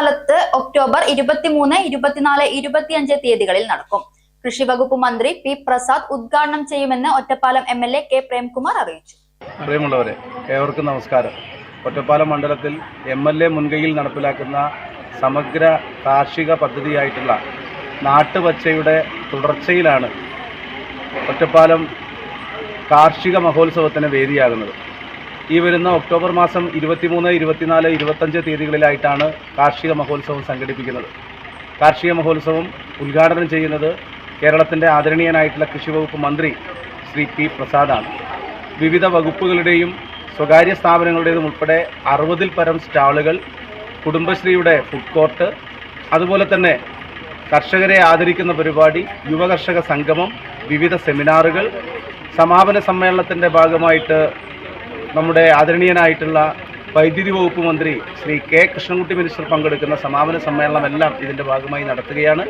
ഒറ്റപ്പാലത്ത് ഒക്ടോബർ ഇരുപത്തിമൂന്ന് ഇരുപത്തിനാല് ഇരുപത്തിയഞ്ച് തീയതികളിൽ നടക്കും. കൃഷി വകുപ്പ് മന്ത്രി പി പ്രസാദ് ഉദ്ഘാടനം ചെയ്യുമെന്ന് Ottapalam M L A K Premkumar അറിയിച്ചു. അറിയുമുള്ളവരെ ഏവർക്കും നമസ്കാരം. ഒറ്റപ്പാലം മണ്ഡലത്തിൽ എം എൽ എ മുൻകൈയിൽ നടപ്പിലാക്കുന്ന സമഗ്ര കാർഷിക പദ്ധതിയായിട്ടുള്ള നാട്ടുപച്ചയുടെ തുടർച്ചയിലാണ് ഒറ്റപ്പാലം കാർഷിക മഹോത്സവത്തിന് വേദിയാകുന്നത്. ഈ വരുന്ന ഒക്ടോബർ മാസം ഇരുപത്തിമൂന്ന് ഇരുപത്തിനാല് ഇരുപത്തഞ്ച് തീയതികളിലായിട്ടാണ് കാർഷിക മഹോത്സവം സംഘടിപ്പിക്കുന്നത്. കാർഷിക മഹോത്സവം ഉദ്ഘാടനം ചെയ്യുന്നത് കേരളത്തിന്റെ ആദരണീയനായിട്ടുള്ള കൃഷി വകുപ്പ് മന്ത്രി ശ്രീ പി പ്രസാദാണ്. വിവിധ വകുപ്പുകളുടെയും സ്വകാര്യ സ്ഥാപനങ്ങളുടേതും ഉൾപ്പെടെ അറുപതിൽ പരം സ്റ്റാളുകൾ കുടുംബശ്രീയുടെ ഫുഡ് കോർട്ട് അതുപോലെ തന്നെ കർഷകരെ ആദരിക്കുന്ന പരിപാടി യുവകർഷക സംഗമം വിവിധ സെമിനാറുകൾ സമാപന സമ്മേളനത്തിന്റെ ഭാഗമായിട്ട് നമ്മുടെ ആദരണീയനായിട്ടുള്ള വൈദ്യുതി വകുപ്പ് മന്ത്രി ശ്രീ കെ കൃഷ്ണൻകുട്ടി മിനിസ്റ്റർ പങ്കെടുക്കുന്ന സമാപന സമ്മേളനമെല്ലാം ഇതിന്റെ ഭാഗമായി നടത്തുകയാണ്.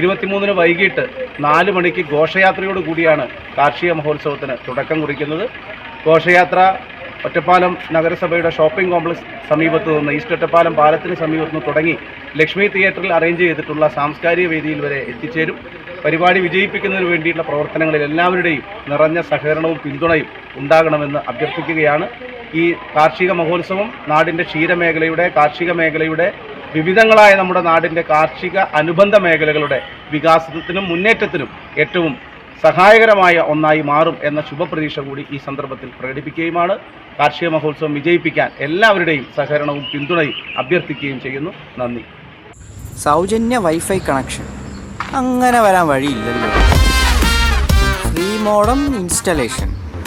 ഇരുപത്തിമൂന്നിന് വൈകിട്ട് നാല് മണിക്ക് ഘോഷയാത്രയോട് കൂടിയാണ് കാർഷിക മഹോത്സവത്തിന് തുടക്കം കുറിക്കുന്നത്. ഘോഷയാത്ര ഒറ്റപ്പാലം നഗരസഭയുടെ ഷോപ്പിംഗ് കോംപ്ലക്സ് സമീപത്ത് നിന്ന് ഈസ്റ്റ് ഒറ്റപ്പാലം പാലത്തിന് സമീപത്ത് നിന്ന് തുടങ്ങി ലക്ഷ്മി തിയേറ്ററിൽ അറേഞ്ച് ചെയ്തിട്ടുള്ള സാംസ്കാരിക വേദിയിൽ വരെ എത്തിച്ചേരും. പരിപാടി വിജയിപ്പിക്കുന്നതിന് വേണ്ടിയിട്ടുള്ള പ്രവർത്തനങ്ങളിൽ എല്ലാവരുടെയും നിറഞ്ഞ സഹകരണവും പിന്തുണയും ഉണ്ടാകണമെന്ന് അഭ്യർത്ഥിക്കുകയാണ്. ഈ കാർഷിക മഹോത്സവം നാടിന്റെ ക്ഷീരമേഖലയുടെ കാർഷിക മേഖലയുടെ വിവിധങ്ങളായ നമ്മുടെ നാടിന്റെ കാർഷിക അനുബന്ധ മേഖലകളുടെ വികാസത്തിനും മുന്നേറ്റത്തിനും ഏറ്റവും സഹായകരമായ ഒന്നായി മാറും എന്ന ശുഭപ്രതീക്ഷ കൂടി ഈ സന്ദർഭത്തിൽ പ്രകടിപ്പിക്കുകയുമാണ്. കാർഷിക മഹോത്സവം വിജയിപ്പിക്കാൻ എല്ലാവരുടെയും സഹകരണവും പിന്തുണയും അഭ്യർത്ഥിക്കുകയും ചെയ്യുന്നു. നന്ദി. സൗജന്യ വൈഫൈ കണക്ഷൻ. അങ്ങനെ വരാൻ വഴിയില്ലല്ലോ. Free modem installation.